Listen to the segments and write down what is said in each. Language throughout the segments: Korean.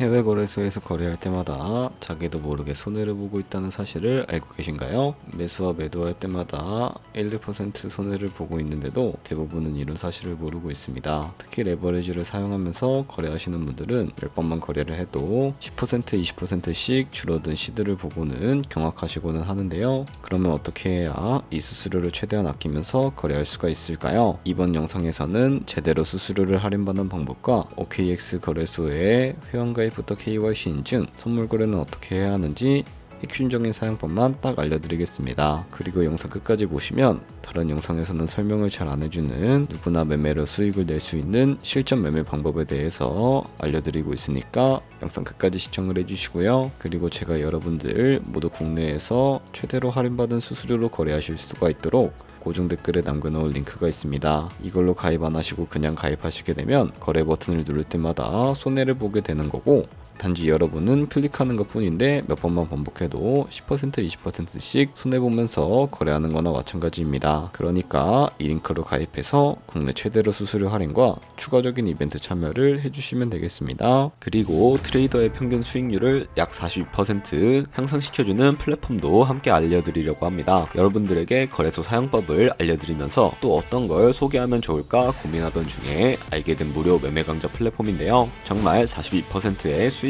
해외 거래소에서 거래할 때마다 자기도 모르게 손해를 보고 있다는 사실을 알고 계신가요? 매수와 매도할 때마다 1, 2% 손해를 보고 있는데도 대부분은 이런 사실을 모르고 있습니다. 특히 레버리지를 사용하면서 거래하시는 분들은 몇 번만 거래를 해도 10% 20%씩 줄어든 시드를 보고는 경악하시고는 하는데요. 그러면 어떻게 해야 이 수수료를 최대한 아끼면서 거래할 수가 있을까요? 이번 영상에서는 제대로 수수료를 할인받는 방법과 OKX 거래소의 회원가입 부터 KYC 인증, 선물 거래는 어떻게 해야 하는지 핵심적인 사용법만 딱 알려드리겠습니다. 그리고 영상 끝까지 보시면 다른 영상에서는 설명을 잘 안 해주는 누구나 매매로 수익을 낼 수 있는 실전 매매 방법에 대해서 알려드리고 있으니까 영상 끝까지 시청을 해주시고요. 그리고 제가 여러분들 모두 국내에서 최대로 할인받은 수수료로 거래하실 수가 있도록 고정 댓글에 남겨놓을 링크가 있습니다. 이걸로 가입 안 하시고 그냥 가입하시게 되면 거래 버튼을 누를 때마다 손해를 보게 되는 거고 단지 여러분은 클릭하는 것 뿐인데 몇 번만 반복해도 10% 20%씩 손해보면서 거래하는 거나 마찬가지입니다. 그러니까 이 링크로 가입해서 국내 최대로 수수료 할인과 추가적인 이벤트 참여를 해주시면 되겠습니다. 그리고 트레이더의 평균 수익률을 약 42% 향상시켜주는 플랫폼도 함께 알려드리려고 합니다. 여러분들에게 거래소 사용법을 알려드리면서 또 어떤 걸 소개하면 좋을까 고민하던 중에 알게 된 무료 매매 강좌 플랫폼인데요. 정말 42%의 수익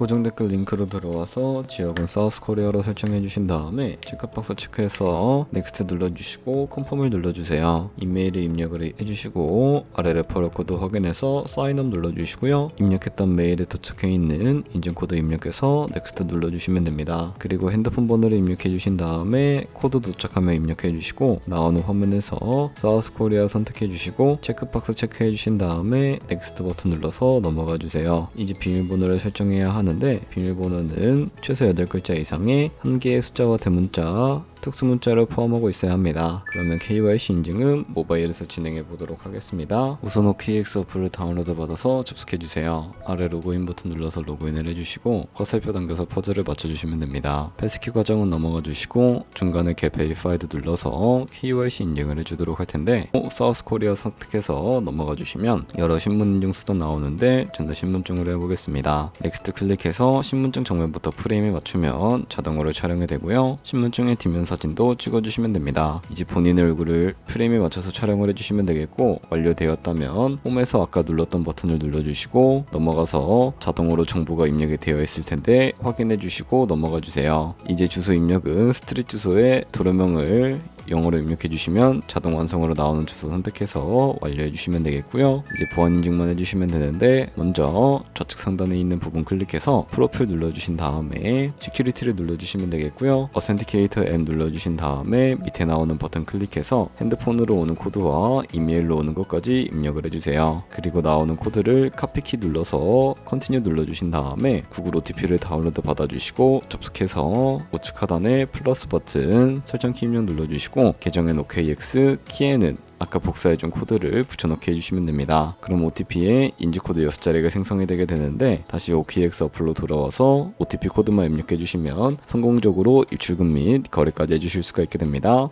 고정 댓글 링크로 들어와서 지역은 사우스 코리아로 설정해 주신 다음에 체크박스 체크해서 넥스트 눌러주시고 컨펌을 눌러주세요. 이메일을 입력을 해주시고 아래 레퍼럴 코드 확인해서 사인업 눌러주시고요. 입력했던 메일에 도착해 있는 인증 코드 입력해서 넥스트 눌러주시면 됩니다. 그리고 핸드폰 번호를 입력해 주신 다음에 코드 도착하면 입력해 주시고 나오는 화면에서 사우스 코리아 선택해 주시고 체크박스 체크해 주신 다음에 넥스트 버튼 눌러서 넘어가 주세요. 이제 비밀번호를 설정해야 하는 하는데 비밀번호는 최소 8글자 이상의 한 개의 숫자와 대문자 특수 문자를 포함하고 있어야 합니다. 그러면 KYC 인증은 모바일에서 진행해 보도록 하겠습니다. 우선 OKX 어플을 다운로드 받아서 접속해 주세요. 아래 로그인 버튼 눌러서 로그인을 해주시고 화살표 당겨서 퍼즐을 맞춰주시면 됩니다. 패스키 과정은 넘어가 주시고 중간에 get verified 눌러서 KYC 인증을 해주도록 할 텐데 사우스 코리아 선택해서 넘어가 주시면 여러 신분 인증 수도 나오는데 전자 신분증으로 해보겠습니다. 넥스트 클릭해서 신분증 정면부터 프레임에 맞추면 자동으로 촬영이 되고요. 신분증의 뒷면 사진도 찍어주시면 됩니다. 이제 본인의 얼굴을 프레임에 맞춰서 촬영을 해주시면 되겠고 완료되었다면 홈에서 아까 눌렀던 버튼을 눌러주시고 넘어가서 자동으로 정보가 입력이 되어 있을 텐데 확인해 주시고 넘어가 주세요. 이제 주소 입력은 스트릿 주소에 도로명을 영어로 입력해 주시면 자동 완성으로 나오는 주소 선택해서 완료해 주시면 되겠고요. 이제 보안 인증만 해주시면 되는데 먼저 좌측 상단에 있는 부분 클릭해서 프로필 눌러주신 다음에 시큐리티를 눌러주시면 되겠고요. 어센티케이터 앱 눌러주신 다음에 밑에 나오는 버튼 클릭해서 핸드폰으로 오는 코드와 이메일로 오는 것까지 입력을 해주세요. 그리고 나오는 코드를 카피키 눌러서 컨티뉴 눌러주신 다음에 구글 OTP를 다운로드 받아주시고 접속해서 우측 하단에 플러스 버튼 설정 키 입력 눌러주시고 계정엔 OKX, 키에는 아까 복사해준 코드를 붙여넣기 해주시면 됩니다. 그럼 OTP에 인지코드 6자리가 생성이 되게 되는데 다시 OKX 어플로 돌아와서 OTP 코드만 입력해 주시면 성공적으로 입출금 및 거래까지 해주실 수가 있게 됩니다.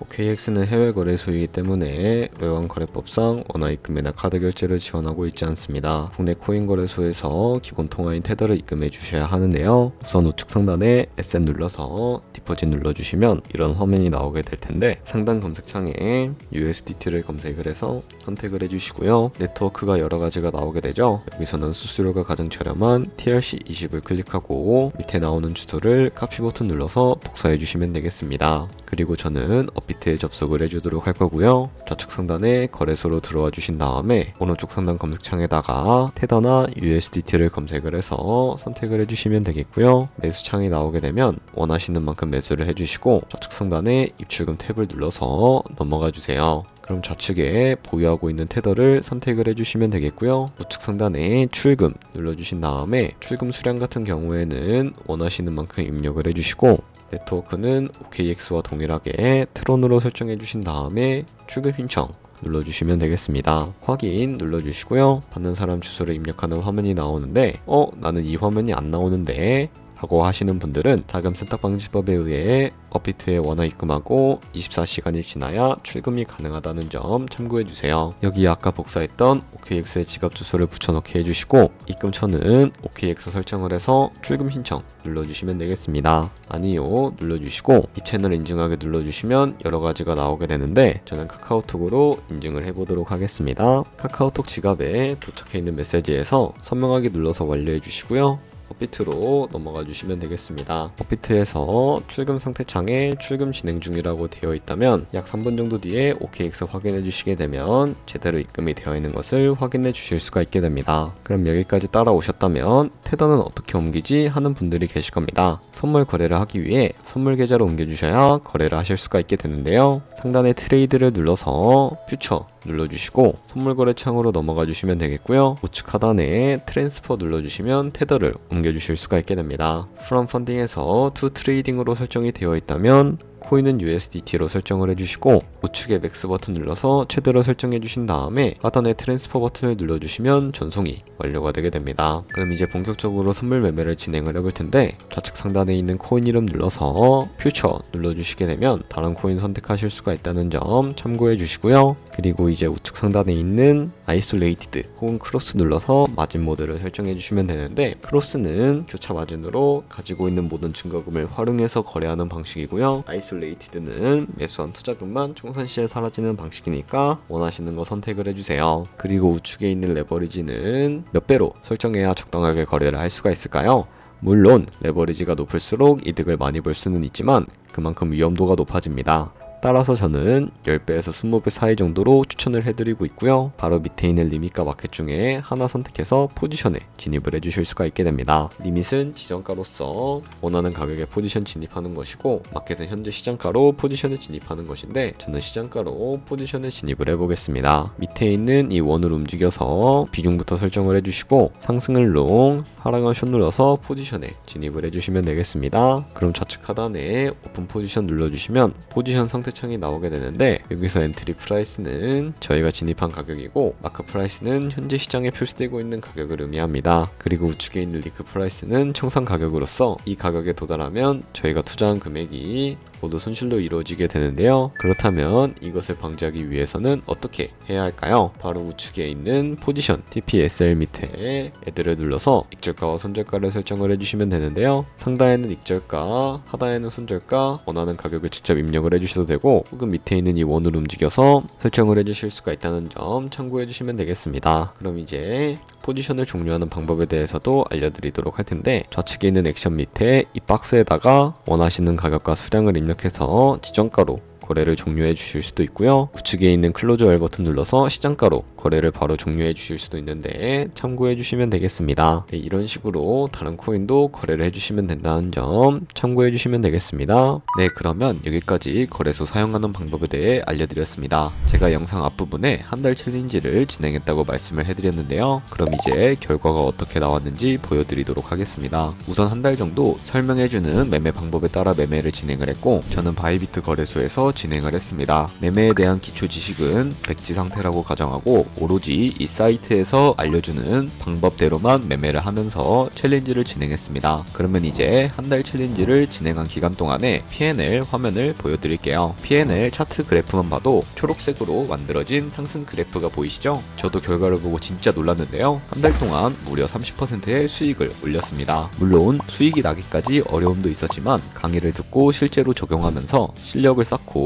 OKX는 해외 거래소이기 때문에 외환 거래법상 원화 입금이나 카드 결제를 지원하고 있지 않습니다. 국내 코인 거래소에서 기본 통화인 테더를 입금해 주셔야 하는데요. 우선 우측 상단에 SN 눌러서 디포짓 눌러주시면 이런 화면이 나오게 될 텐데 상단 검색창에 USDT를 검색을 해서 선택을 해주시고요. 네트워크가 여러 가지가 나오게 되죠. 여기서는 수수료가 가장 저렴한 TRC20을 클릭하고 밑에 나오는 주소를 카피 버튼 눌러서 복사해 주시면 되겠습니다. 그리고 저는 업비트에 접속을 해주도록 할 거고요. 좌측 상단에 거래소로 들어와 주신 다음에 오른쪽 상단 검색창에다가 테더나 USDT를 검색을 해서 선택을 해주시면 되겠고요. 매수창이 나오게 되면 원하시는 만큼 매수를 해주시고 좌측 상단에 입출금 탭을 눌러서 넘어가 주세요. 그럼 좌측에 보유하고 있는 테더를 선택을 해주시면 되겠고요. 우측 상단에 출금 눌러주신 다음에 출금 수량 같은 경우에는 원하시는 만큼 입력을 해주시고 네트워크는 OKX와 동일하게 트론으로 설정해 주신 다음에 출금 신청 눌러주시면 되겠습니다. 확인 눌러주시고요. 받는 사람 주소를 입력하는 화면이 나오는데 어 나는 이 화면이 안 나오는데 라고 하시는 분들은 자금 세탁 방지법에 의해 업비트에 원화 입금하고 24시간이 지나야 출금이 가능하다는 점 참고해 주세요. 여기 아까 복사했던 OKX의 지갑 주소를 붙여넣기 해주시고 입금처는 OKX 설정을 해서 출금 신청 눌러주시면 되겠습니다. 아니요 눌러주시고 이 채널 인증하게 눌러주시면 여러 가지가 나오게 되는데 저는 카카오톡으로 인증을 해보도록 하겠습니다. 카카오톡 지갑에 도착해 있는 메시지에서 선명하게 눌러서 완료해 주시고요. 업비트로 넘어가 주시면 되겠습니다. 업비트에서 출금 상태 창에 출금 진행 중이라고 되어 있다면 약 3분 정도 뒤에 OKX 확인해 주시게 되면 제대로 입금이 되어 있는 것을 확인해 주실 수가 있게 됩니다. 그럼 여기까지 따라오셨다면 테더는 어떻게 옮기지 하는 분들이 계실 겁니다. 선물 거래를 하기 위해 선물 계좌로 옮겨 주셔야 거래를 하실 수가 있게 되는데요. 상단에 트레이드를 눌러서 퓨처 눌러주시고 선물 거래 창으로 넘어가 주시면 되겠고요. 우측 하단에 트랜스퍼 눌러주시면 테더를 옮겨주실 수가 있게 됩니다. 프롬 펀딩에서 투 트레이딩으로 설정이 되어 있다면 코인은 USDT로 설정을 해주시고 우측에 맥스 버튼 눌러서 최대로 설정해 주신 다음에 하단에 트랜스퍼 버튼을 눌러주시면 전송이 완료가 되게 됩니다. 그럼 이제 본격적으로 선물 매매를 진행을 해볼 텐데 좌측 상단에 있는 코인 이름 눌러서 퓨처 눌러주시게 되면 다른 코인 선택하실 수가 있다는 점 참고해 주시고요. 그리고 이제 우측 상단에 있는 아이솔레이티드 혹은 크로스 눌러서 마진 모드를 설정해 주시면 되는데 크로스는 교차 마진으로 가지고 있는 모든 증거금을 활용해서 거래하는 방식이고요. 아이솔 레이티드는 매수한 투자금만 총산 시에 사라지는 방식이니까 원하시는 거 선택을 해주세요. 그리고 우측에 있는 레버리지는 몇 배로 설정해야 적당하게 거래를 할 수가 있을까요? 물론 레버리지가 높을수록 이득을 많이 볼 수는 있지만 그만큼 위험도가 높아집니다. 따라서 저는 10배에서 20배 사이 정도로 추천을 해드리고 있고요. 바로 밑에 있는 리밋과 마켓 중에 하나 선택해서 포지션에 진입을 해주실 수가 있게 됩니다. 리밋은 지정가로서 원하는 가격에 포지션 진입하는 것이고 마켓은 현재 시장가로 포지션에 진입하는 것인데 저는 시장가로 포지션에 진입을 해보겠습니다. 밑에 있는 이 원을 움직여서 비중부터 설정을 해주시고 상승을 롱, 하락은 숏 눌러서 포지션에 진입을 해주시면 되겠습니다. 그럼 좌측 하단에 오픈 포지션 눌러주시면 포지션 상태 창이 나오게 되는데 여기서 엔트리 프라이스는 저희가 진입한 가격이고 마크 프라이스는 현재 시장에 표시되고 있는 가격을 의미합니다. 그리고 우측에 있는 리크 프라이스는 청산 가격으로서 이 가격에 도달하면 저희가 투자한 금액이 모두 손실로 이루어지게 되는데요. 그렇다면 이것을 방지하기 위해서는 어떻게 해야 할까요? 바로 우측에 있는 포지션 TPSL 밑에 애들을 눌러서 익절가와 손절가를 설정을 해주시면 되는데요. 상단에는 익절가, 하단에는 손절가, 원하는 가격을 직접 입력을 해주셔도 되고 혹은 밑에 있는 이 원을 움직여서 설정을 해주실 수가 있다는 점 참고해 주시면 되겠습니다. 그럼 이제 포지션을 종료하는 방법에 대해서도 알려드리도록 할 텐데 좌측에 있는 액션 밑에 이 박스에다가 원하시는 가격과 수량을 입력해서 지정가로 거래를 종료해 주실 수도 있고요. 우측에 있는 클로즈 알 버튼 눌러서 시장가로 거래를 바로 종료해 주실 수도 있는데 참고해 주시면 되겠습니다. 네, 이런 식으로 다른 코인도 거래를 해 주시면 된다는 점 참고해 주시면 되겠습니다. 네, 그러면 여기까지 거래소 사용하는 방법에 대해 알려드렸습니다. 제가 영상 앞부분에 한 달 챌린지를 진행했다고 말씀을 해드렸는데요. 그럼 이제 결과가 어떻게 나왔는지 보여드리도록 하겠습니다. 우선 한 달 정도 설명해주는 매매 방법에 따라 매매를 진행을 했고 저는 바이비트 거래소에서 진행을 했습니다. 매매에 대한 기초 지식은 백지 상태라고 가정하고 오로지 이 사이트에서 알려주는 방법대로만 매매를 하면서 챌린지를 진행했습니다. 그러면 이제 한 달 챌린지를 진행한 기간 동안에 PNL 화면을 보여드릴게요. PNL 차트 그래프만 봐도 초록색으로 만들어진 상승 그래프가 보이시죠? 저도 결과를 보고 진짜 놀랐는데요. 한 달 동안 무려 30%의 수익을 올렸습니다. 물론 수익이 나기까지 어려움도 있었지만 강의를 듣고 실제로 적용하면서 실력을 쌓고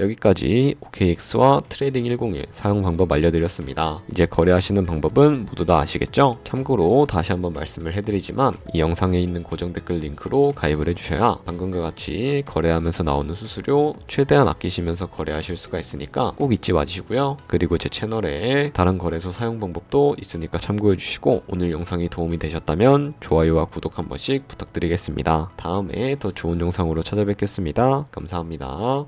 여기까지 OKX와 트레이딩 101 사용 방법 알려드렸습니다. 이제 거래하시는 방법은 모두 다 아시겠죠? 참고로 다시 한번 말씀을 해드리지만 이 영상에 있는 고정 댓글 링크로 가입을 해주셔야 방금과 같이 거래하면서 나오는 수수료 최대한 아끼시면서 거래하실 수가 있으니까 꼭 잊지 마시고요. 그리고 제 채널에 다른 거래소 사용 방법도 있으니까 참고해 주시고 오늘 영상이 도움이 되셨다면 좋아요와 구독 한 번씩 부탁드리겠습니다. 다음에 더 좋은 영상으로 찾아뵙겠습니다. 감사합니다.